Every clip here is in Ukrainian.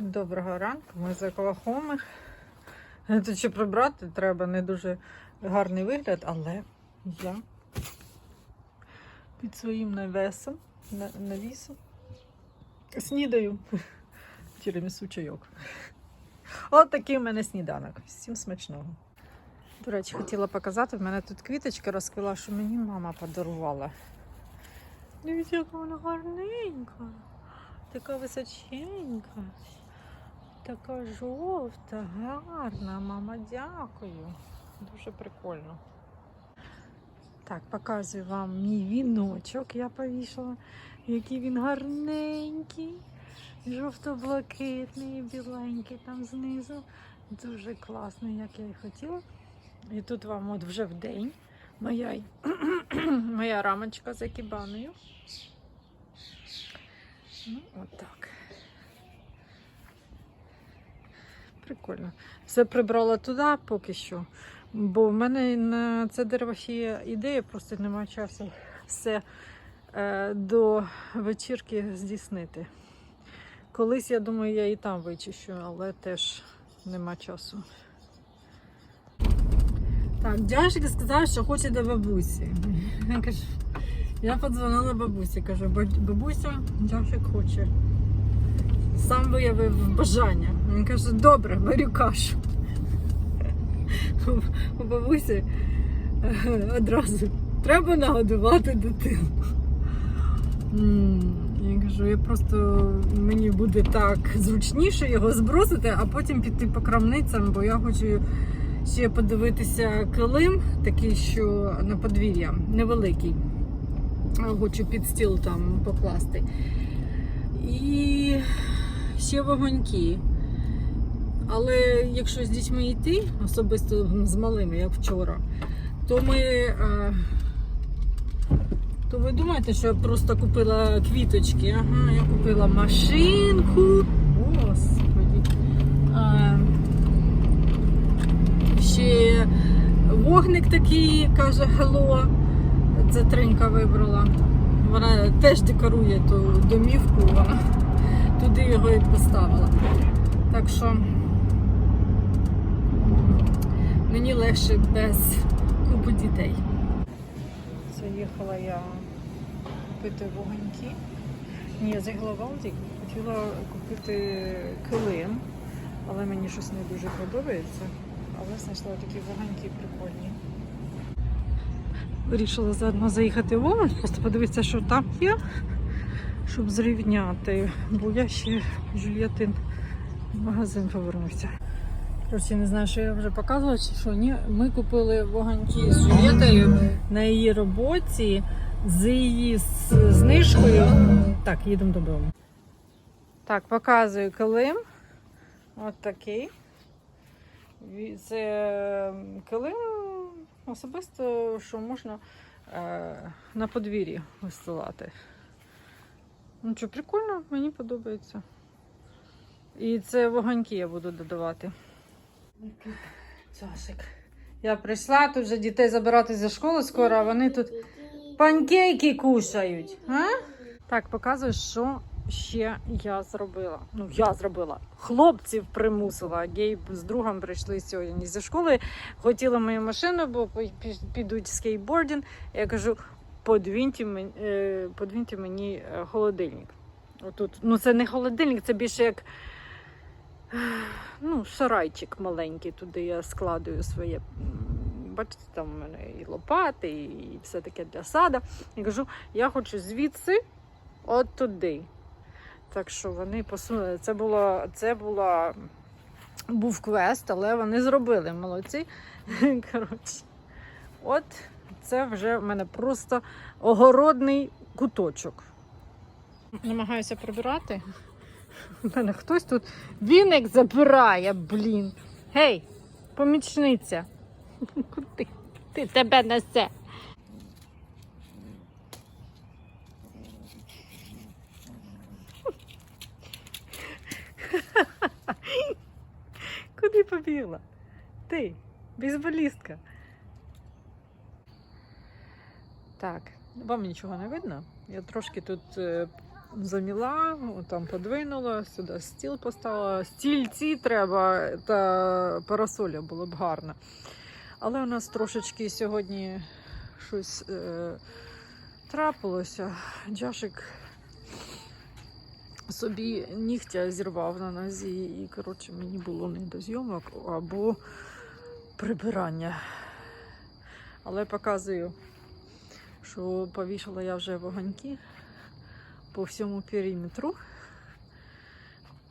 Доброго ранку, ми з Оклахоми. Тут ще прибрати треба не дуже гарний вигляд, але я під своїм навесом, навісом снідаю тірамісу чайок. От такий в мене сніданок. Всім смачного. До речі, хотіла показати, в мене тут квіточка розквіла, що мені мама подарувала. Дивіться, яка вона гарненька. Така височенька. Така жовта, гарна, мама, дякую. Дуже прикольно. Так, показую вам мій віночок. Я повішала, який він гарненький, жовто-блакитний, біленький там знизу. Дуже класний, як я і хотіла. І тут вам от вже в день моя, моя рамочка за кібаною. Ну, от так. Прикольно. Все прибрала туди поки що. Бо в мене на це дерево ще є ідея, просто немає часу все е, до вечірки здійснити. Колись, я думаю, я і там вичищу, але теж нема часу. Так, Дяшик сказав, що хоче до бабусі. Я подзвонила бабусі, кажу, бабуся, Дяшик хоче. Сам виявив бажання. Він каже, добре, варю кашу. У бабусі е, одразу треба нагодувати дитину. Я кажу, я просто мені буде так зручніше його збросити, а потім піти по крамницям, бо я хочу ще подивитися килим, такий, що на подвір'я, невеликий. Хочу під стіл там покласти. І ще вогоньки. Але якщо з дітьми йти, особисто з малими, як вчора, то ми. е, То ви думаєте, що я просто купила квіточки? Ага, я купила машинку. Господи. А, ще вогник такий, каже Hello. Це Тринька вибрала. Вона теж декорує ту домівку, вона туди його і поставила. Так що мені легше без купи дітей. Заїхала я купити вогоньки. Ні, заїхала в Алдік, хотіла купити килим, але мені щось не дуже подобається. Але знайшла такі вогоньки прикольні. Вирішила заодно заїхати в Овен, просто подивитися, що там є, щоб зрівняти. Бо я ще Жульєтин магазин повернувся. Коротше, не знаю, що я вже показувала, чи що ні. Ми купили вогоньки з Жульєтою на її роботі з її знижкою. Так, їдемо додому. Так, показую килим. От такий. Це килим особисто, що можна е, на подвір'ї вистилати. Ну що, прикольно, мені подобається. І це вогоньки я буду додавати. Часик. Я прийшла, тут вже дітей забирати зі школи скоро, а вони тут панкейки кушають. А? Так, показую, що ще я зробила. Ну, я зробила. Хлопців примусила. Гейб з другом прийшли сьогодні зі школи. Хотіла мою машину, бо пі- пі- підуть скейтбординг. Я кажу, подвіньте мені, е, подвіньте мені е, холодильник. Отут. Ну, це не холодильник, це більше як ну, сарайчик маленький. Туди я складую своє. Бачите, там у мене і лопати, і все таке для сада. Я кажу, я хочу звідси от туди. Так що вони посунули. Це було, це була, був квест, але вони зробили молодці. Коротше, от це вже в мене просто огородний куточок. Намагаюся прибирати. У мене хтось тут віник забирає, блін. Гей, помічниця. Куди ти тебе несе? Куди побігла? Ти, бейсболістка. Так, вам нічого не видно. Я трошки тут е, заміла, там подвинула, сюди стіл поставила. Стільці треба та парасоля було б гарно. Але у нас трошечки сьогодні щось е, трапилося. Джашик собі нігтя зірвав на нозі, і коротше мені було не до зйомок або прибирання. Але показую, що повішала я вже вогоньки по всьому периметру.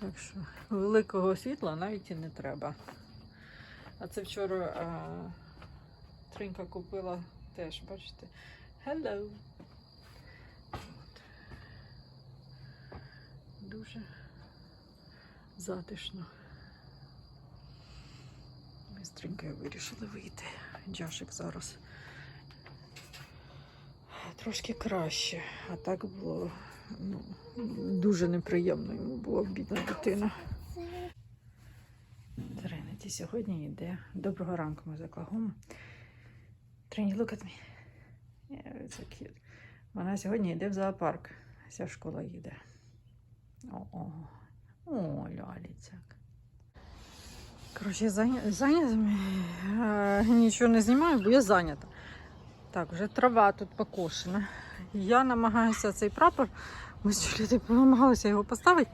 Так що великого світла навіть і не треба. А це вчора а, Тринка купила теж, бачите? Hello! Дуже затишно. Ми з Тринкою вирішили вийти. Джашик зараз трошки краще, а так було ну, дуже неприємно йому було бідна дитина. Тринеті сьогодні йде. Доброго ранку, ми з Оклахоми. Трині, look at me. Yeah, so cute. Вона сьогодні йде в зоопарк. Вся школа їде. О, о, о ляліцяк. Коротше, я зайня- зайнята. Е, Нічого не знімаю, бо я зайнята. Так, вже трава тут покошена. Я намагаюся цей прапор. Ми з Джулією намагалися його поставити.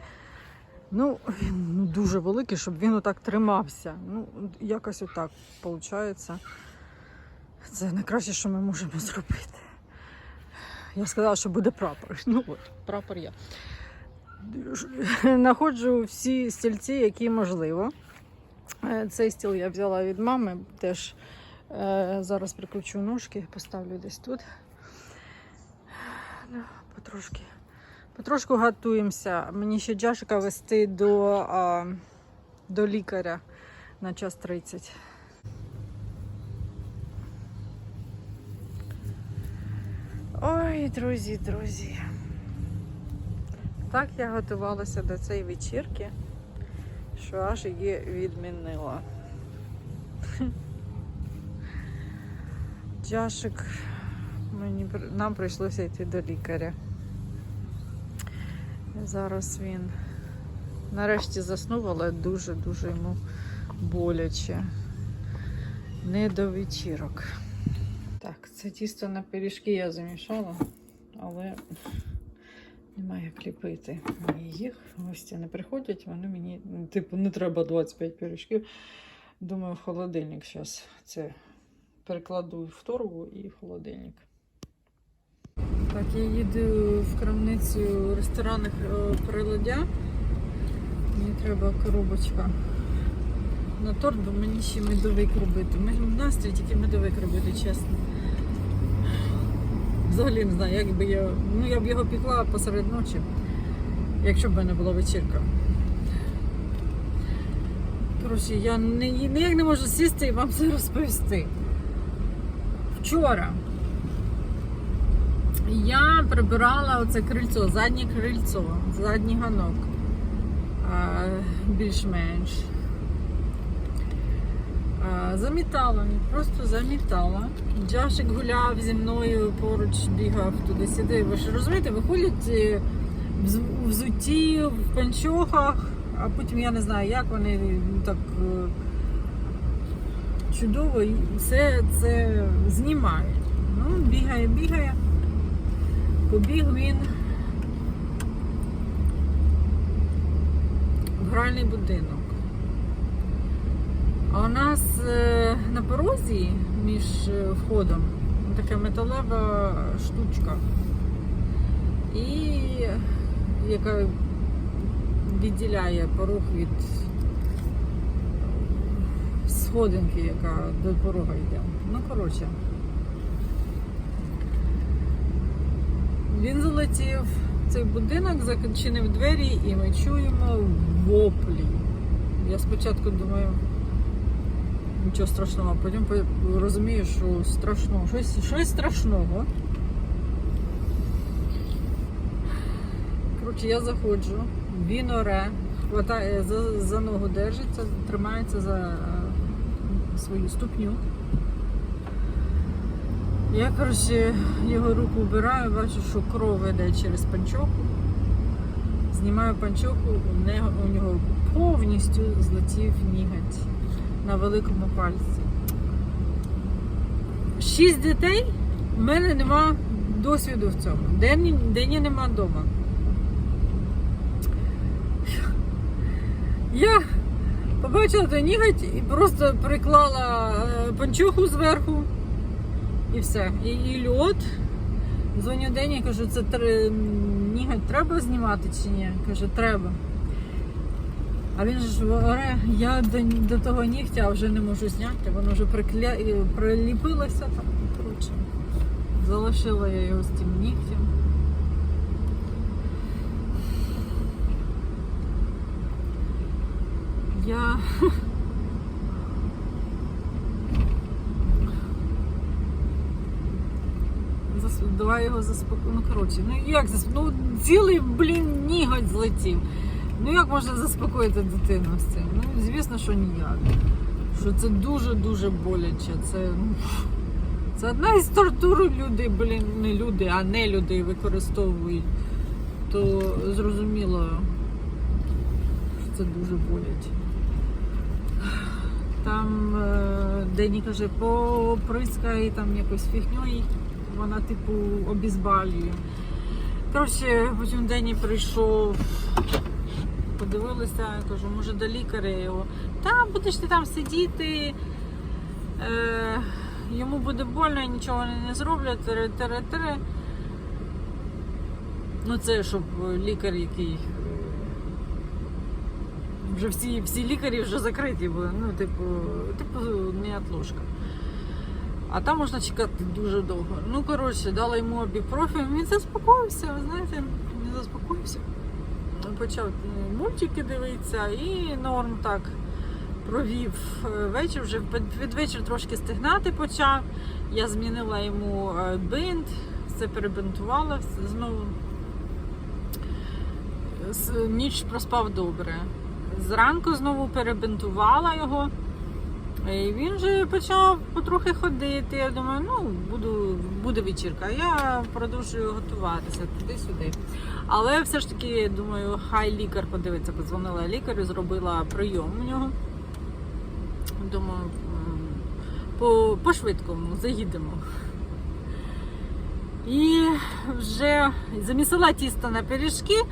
Ну, він ну, дуже великий, щоб він отак тримався. Ну, якось отак виходить. Це найкраще, що ми можемо зробити. Я сказала, що буде прапор. Ну от, прапор є. Находжу всі стільці, які можливо. Е, Цей стіл я взяла від мами, теж е, зараз прикручу ножки, поставлю десь тут. Потрошки. Потрошку готуємося. Мені ще Джашика вести до, а, до лікаря на час 30. Ой, друзі, друзі. Так я готувалася до цієї вечірки, що аж її відмінила. Джашик, мені, при- нам прийшлося йти до лікаря. Зараз він нарешті заснув, але дуже-дуже йому боляче. Не до вечірок. Так, це тісто на пиріжки я замішала, але немає як ліпити мені їх. Гості не приходять, вони мені, ну, типу, не треба 25 пиріжків. Думаю, в холодильник зараз це перекладу в торбу і в холодильник. Так, я їду в крамницю ресторанних е, приладдя. Мені треба коробочка на торт, бо мені ще медовик робити. Мене настрій тільки медовик робити, чесно. Взагалі не знаю, як би я. Ну, я б його пікла посеред ночі, якщо б мене була вечірка. Коротше, я ніяк не можу сісти і вам це розповісти. Вчора я прибирала оце крильцо, заднє крильцо, задній ганок. Більш-менш. Замітала, просто замітала. Джашик гуляв зі мною, поруч бігав туди-сюди. Ви ж розумієте, виходять е, в взутті, в панчохах, а потім я не знаю, як вони ну, так е, чудово все це знімають. Ну, бігає, бігає. Побіг він в гральний будинок. А у нас е, на порозі між е, входом така металева штучка, і яка відділяє порог від сходинки, яка до порога йде. Ну, коротше. Він залетів в цей будинок, зачинив двері, і ми чуємо воплі. Я спочатку думаю, нічого страшного, а потім розумію, що страшного, щось, щось страшного. Коротше, я заходжу, він оре, хватає за, за ногу держиться, тримається за е, свою ступню. Я, коротше, його руку вбираю, бачу, що кров йде через панчоху. Знімаю панчоху, у нього, у нього повністю злетів ніготь на великому пальці. Шість дітей, в мене нема досвіду в цьому. Дені, Дені нема вдома. Я побачила той ніготь і просто приклала е, панчоху зверху і все. І, і льот. Дзвоню Дені, кажу, це тр- ніготь треба знімати чи ні? Каже, треба. А він ж говорить, я до, до того нігтя вже не можу зняти, воно вже прикля... приліпилося там. Коротше, залишила я його з тим нігтем. Я. Давай його заспокоїмо. Ну, коротше, ну як засп... Ну, цілий, блін, ніготь злетів. Ну як можна заспокоїти дитину з цим? Ну, звісно, що ніяк. Що це дуже-дуже боляче. Це, ну, це одна із тортур люди, блін, не люди, а не люди використовують. То зрозуміло, що це дуже боляче. Там е, Дені каже, поприскай там якось фігньою, вона типу обізбалює. Коротше, потім Дені прийшов, подивилися, кажу, може до лікаря його. Та будеш ти там сидіти, е, йому буде больно, нічого вони не зроблять. Тере, тере, тере. Ну це щоб лікар, який вже всі, всі лікарі вже закриті були. Ну, типу, типу, неотложка. А там можна чекати дуже довго. Ну, коротше, дала йому обіпрофіль, він заспокоївся, ви знаєте, він заспокоївся. Почав ну, мультики дивитися і норм так провів е, вечір, вже під вечір трошки стигнати почав. Я змінила йому е, бинт, все перебинтувала знову. Ніч проспав добре. Зранку знову перебинтувала його. І він вже почав потрохи ходити. Я думаю, ну буду, буде вечірка. Я продовжую готуватися туди-сюди. Але все ж таки, думаю, хай лікар подивиться. Подзвонила лікарю, зробила прийом у нього. Думаю, по, по швидкому заїдемо. І вже замісила тісто на пиріжки.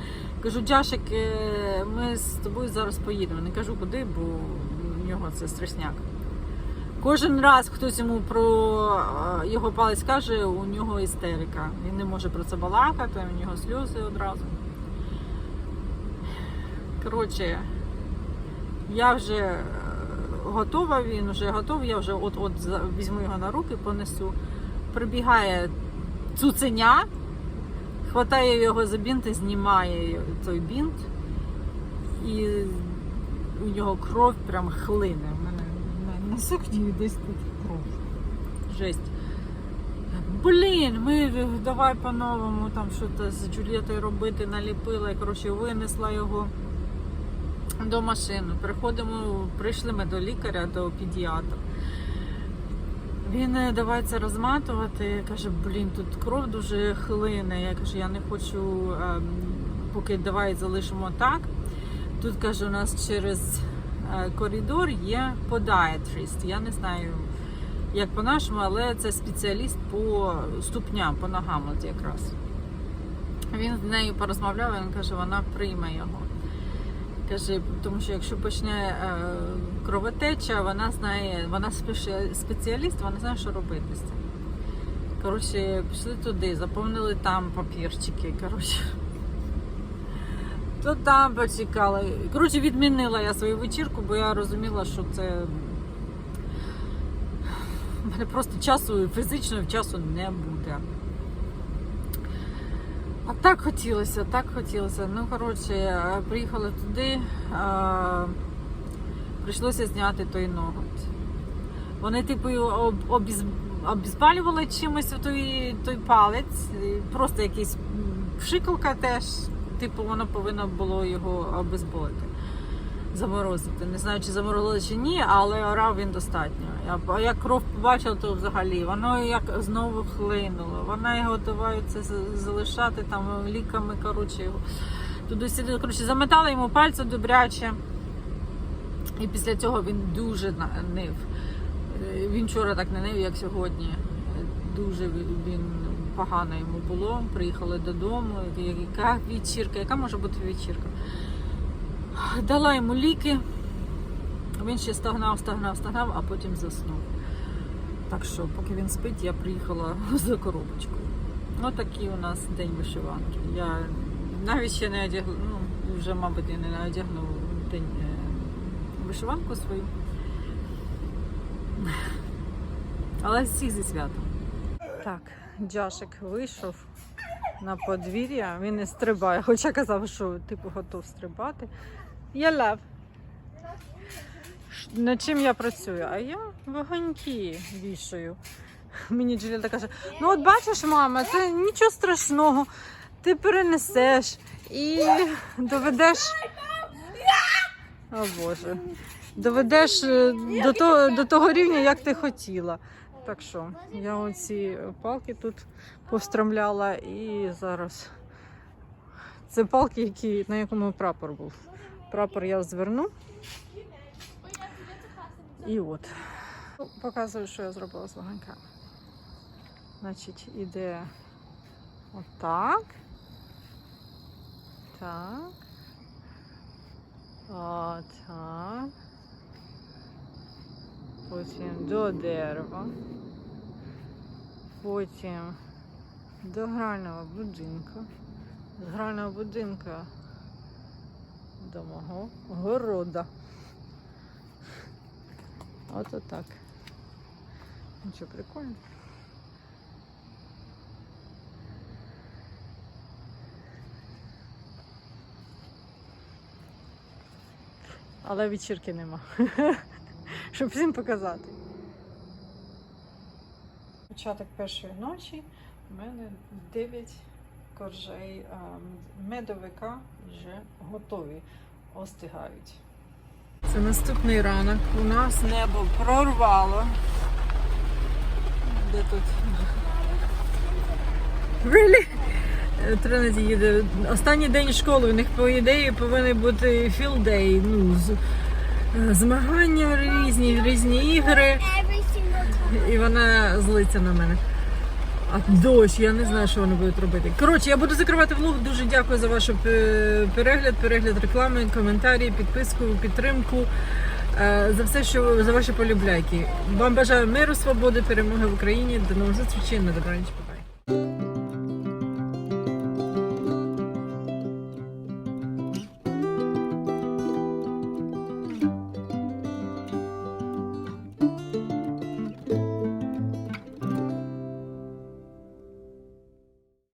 Кажу, Джашик, е, ми з тобою зараз поїдемо. Не кажу куди, бо в нього це страшняк. Кожен раз хтось йому про е, його палець каже, у нього істерика. Він не може про це балакати, у нього сльози одразу. Коротше, я вже е, готова, він вже готовий, я вже от-от візьму його на руки, понесу. Прибігає цуценя, хватає його за бінт і знімає той бінт. І у нього кров прям хлине. На, сукні десь тут кров. Жесть. Блін, ми давай по-новому там щось з Джулієтою робити, наліпила і коротше винесла його до машини. Приходимо, прийшли ми до лікаря, до педіатра. Він е, давай це розматувати. Каже, блін, тут кров дуже хлине. Я кажу, я не хочу, ем, поки давай залишимо так. Тут каже, у нас через коридор є подіатріст. Я не знаю, як по-нашому, але це спеціаліст по ступням, по ногам от якраз. Він з нею порозмовляв, він каже, вона прийме його. Каже, тому що якщо почне е, кровотеча, вона знає, вона спеціаліст, вона знає, що робити з цим. Коротше, пішли туди, заповнили там папірчики. Коротше. То там почекали. Коротше, відмінила я свою вечірку, бо я розуміла, що це. У мене просто часу, фізичного часу не буде. А так хотілося, так хотілося. Ну, коротше, приїхали туди, е, прийшлося зняти той ноготь. Вони, типу, об, обіз, обізбалювали чимось той, той палець, просто якийсь пшикалка теж, типу, воно повинно було його обезболити. Заморозити. Не знаю, чи заморозили чи ні, але орав він достатньо. А як кров побачила, то взагалі воно як знову хлинуло. Вона його це залишати там ліками, коротше. його. туди сюди. Коротше, заметали йому пальці добряче. І після цього він дуже нив. Е, Він вчора так не нив, як сьогодні. Е, Дуже він погано йому було. Приїхали додому. Яка вечірка? Яка може бути вечірка? Дала йому ліки. Він ще стагнав, стагнав, стагнав, а потім заснув. Так що, поки він спить, я приїхала за коробочкою. Ось такий у нас день вишиванки. Я навіть ще не одягла, ну, вже, мабуть, і не одягну день е, вишиванку свою. Але всіх зі святом. Так, Джашик вийшов на подвір'я, він не стрибає, хоча казав, що типу готов стрибати. Я лев. Над чим я працюю? А я вогоньки вішаю. Мені Джуліта каже: ну от бачиш, мама, це нічого страшного, ти перенесеш і доведеш. О Боже. Доведеш е, до того, до того рівня, як ти хотіла. Так що, я оці палки тут повстромляла і зараз. Це палки, які, на якому прапор був. Прапор я зверну. І от. Показую, що я зробила з ваганками. Значить, іде отак. Так. Отак. Потім до дерева. Потім до грального будинку. З грального будинка до мого города. От отак. Ну що, прикольно. Але вечірки нема. Щоб всім показати. Початок першої ночі у мене 9 коржей медовика вже готові, остигають. Це наступний ранок. У нас небо прорвало. Де тут? Really? Е, їде. Останній день школи. У них по ідеї повинен бути day. Ну, змагання різні, різні ігри. І вона злиться на мене. А дощ, я не знаю, що вони будуть робити. Коротше, я буду закривати влог. Дуже дякую за ваш е, перегляд, перегляд реклами, коментарі, підписку, підтримку. е, За все, що за ваші полюбляйки. Вам бажаю миру, свободи, перемоги в Україні. До нових зустрічей на добраніч. Бувай.